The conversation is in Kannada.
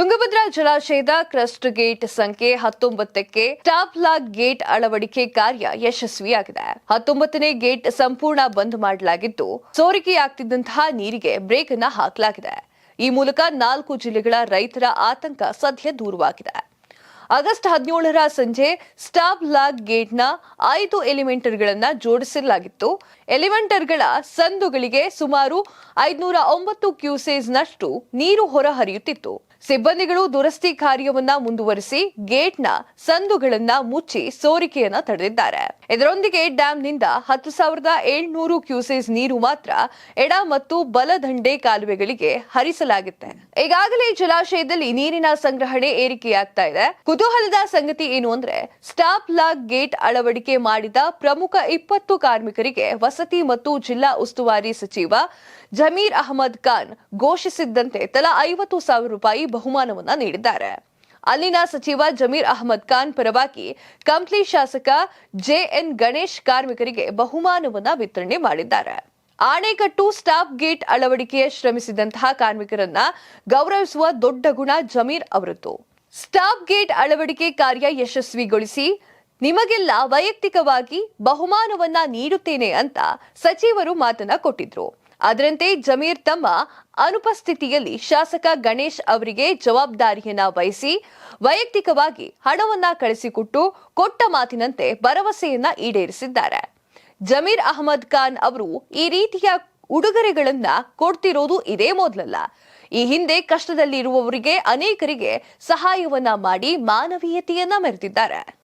ತುಂಗಭದ್ರಾ ಜಲಾಶಯದ ಕ್ರಸ್ಟ್ ಗೇಟ್ ಸಂಖ್ಯೆ ಹತ್ತೊಂಬತ್ತಕ್ಕೆ ಟಾಪ್ ಲಾಕ್ ಗೇಟ್ ಅಳವಡಿಕೆ ಕಾರ್ಯ ಯಶಸ್ವಿಯಾಗಿದೆ. ಹತ್ತೊಂಬತ್ತನೇ ಗೇಟ್ ಸಂಪೂರ್ಣ ಬಂದ್ ಮಾಡಲಾಗಿದ್ದು, ಸೋರಿಕೆಯಾಗ್ತಿದ್ದಂತಹ ನೀರಿಗೆ ಬ್ರೇಕ್ ಅನ್ನ ಹಾಕಲಾಗಿದೆ. ಈ ಮೂಲಕ ನಾಲ್ಕು ಜಿಲ್ಲೆಗಳ ರೈತರ ಆತಂಕ ಸದ್ಯ ದೂರವಾಗಿದೆ. ಆಗಸ್ಟ್ ಹದಿನೇಳರ ಸಂಜೆ ಸ್ಟಾಬ್ ಲಾಗ್ ಗೇಟ್ನ ಐದು ಎಲಿಮೆಂಟರ್ಗಳನ್ನು ಜೋಡಿಸಲಾಗಿತ್ತು. ಎಲಿಮೆಂಟರ್ಗಳ ಸಂದುಗಳಿಗೆ ಸುಮಾರು ಐದುನೂರ ಒಂಬತ್ತು ಕ್ಯೂಸೇಸ್ನಷ್ಟು ನೀರು ಹೊರಹರಿಯುತ್ತಿತ್ತು. ಸಿಬ್ಬಂದಿಗಳು ದುರಸ್ತಿ ಕಾರ್ಯವನ್ನ ಮುಂದುವರಿಸಿ ಗೇಟ್ನ ಸಂದುಗಳನ್ನ ಮುಚ್ಚಿ ಸೋರಿಕೆಯನ್ನ ತಡೆದಿದ್ದಾರೆ. ಇದರೊಂದಿಗೆ ಡ್ಯಾಂನಿಂದ ಹತ್ತು ಸಾವಿರದ ಏಳ್ನೂರು ಕ್ಯೂಸೆಸ್ ನೀರು ಮಾತ್ರ ಎಡ ಮತ್ತು ಬಲದಂಡೆ ಕಾಲುವೆಗಳಿಗೆ ಹರಿಸಲಾಗುತ್ತೆ. ಈಗಾಗಲೇ ಜಲಾಶಯದಲ್ಲಿ ನೀರಿನ ಸಂಗ್ರಹಣೆ ಏರಿಕೆಯಾಗ್ತಾ ಇದೆ. ಕುತೂಹಲದ ಸಂಗತಿ ಏನು ಅಂದ್ರೆ ಸ್ಟಾಪ್ ಲಾಕ್ ಗೇಟ್ ಅಳವಡಿಕೆ ಮಾಡಿದ ಪ್ರಮುಖ ಇಪ್ಪತ್ತು ಕಾರ್ಮಿಕರಿಗೆ ವಸತಿ ಮತ್ತು ಜಿಲ್ಲಾ ಉಸ್ತುವಾರಿ ಸಚಿವ ಜಮೀರ್ ಅಹಮದ್ ಖಾನ್ ಘೋಷಿಸಿದ್ದಂತೆ ತಲಾ ಐವತ್ತು ಸಾವಿರ ರೂಪಾಯಿ ಬಹುಮಾನವನ್ನ ನೀಡಿದ್ದಾರೆ. ಅಲ್ಲಿನ ಸಚಿವ ಜಮೀರ್ ಅಹಮದ್ ಖಾನ್ ಪರವಾಗಿ ಕಂಪ್ಲಿ ಶಾಸಕ ಜೆಎನ್ ಗಣೇಶ್ ಕಾರ್ಮಿಕರಿಗೆ ಬಹುಮಾನವನ್ನ ವಿತರಣೆ ಮಾಡಿದ್ದಾರೆ. ಆಣೆಕಟ್ಟು ಸ್ಟಾಪ್ ಗೇಟ್ ಅಳವಡಿಕೆಯ ಶ್ರಮಿಸಿದಂತಹ ಕಾರ್ಮಿಕರನ್ನ ಗೌರವಿಸುವ ದೊಡ್ಡ ಗುಣ ಜಮೀರ್ ಅವರದ್ದು. ಸ್ಟಾಪ್ ಗೇಟ್ ಅಳವಡಿಕೆ ಕಾರ್ಯ ಯಶಸ್ವಿಗೊಳಿಸಿ ನಿಮಗೆಲ್ಲ ವೈಯಕ್ತಿಕವಾಗಿ ಬಹುಮಾನವನ್ನ ನೀಡುತ್ತೇನೆ ಅಂತ ಸಚಿವರು ಮಾತನ್ನ ಕೊಟ್ಟಿದ್ರು. ಅದರಂತೆ ಜಮೀರ್ ತಮ್ಮ ಅನುಪಸ್ಥಿತಿಯಲ್ಲಿ ಶಾಸಕ ಗಣೇಶ್ ಅವರಿಗೆ ಜವಾಬ್ದಾರಿಯನ್ನ ವಹಿಸಿ ವೈಯಕ್ತಿಕವಾಗಿ ಹಣವನ್ನ ಕಳಿಸಿಕೊಟ್ಟು ಕೊಟ್ಟ ಮಾತಿನಂತೆ ಭರವಸೆಯನ್ನ ಈಡೇರಿಸಿದ್ದಾರೆ. ಜಮೀರ್ ಅಹಮದ್ ಖಾನ್ ಅವರು ಈ ರೀತಿಯ ಉಡುಗೊರೆಗಳನ್ನ ಕೊಡ್ತಿರೋದು ಇದೇ ಮೊದಲಲ್ಲ. ಈ ಹಿಂದೆ ಕಷ್ಟದಲ್ಲಿರುವವರಿಗೆ ಅನೇಕರಿಗೆ ಸಹಾಯವನ್ನ ಮಾಡಿ ಮಾನವೀಯತೆಯನ್ನ ಮೆರೆದಿದ್ದಾರೆ.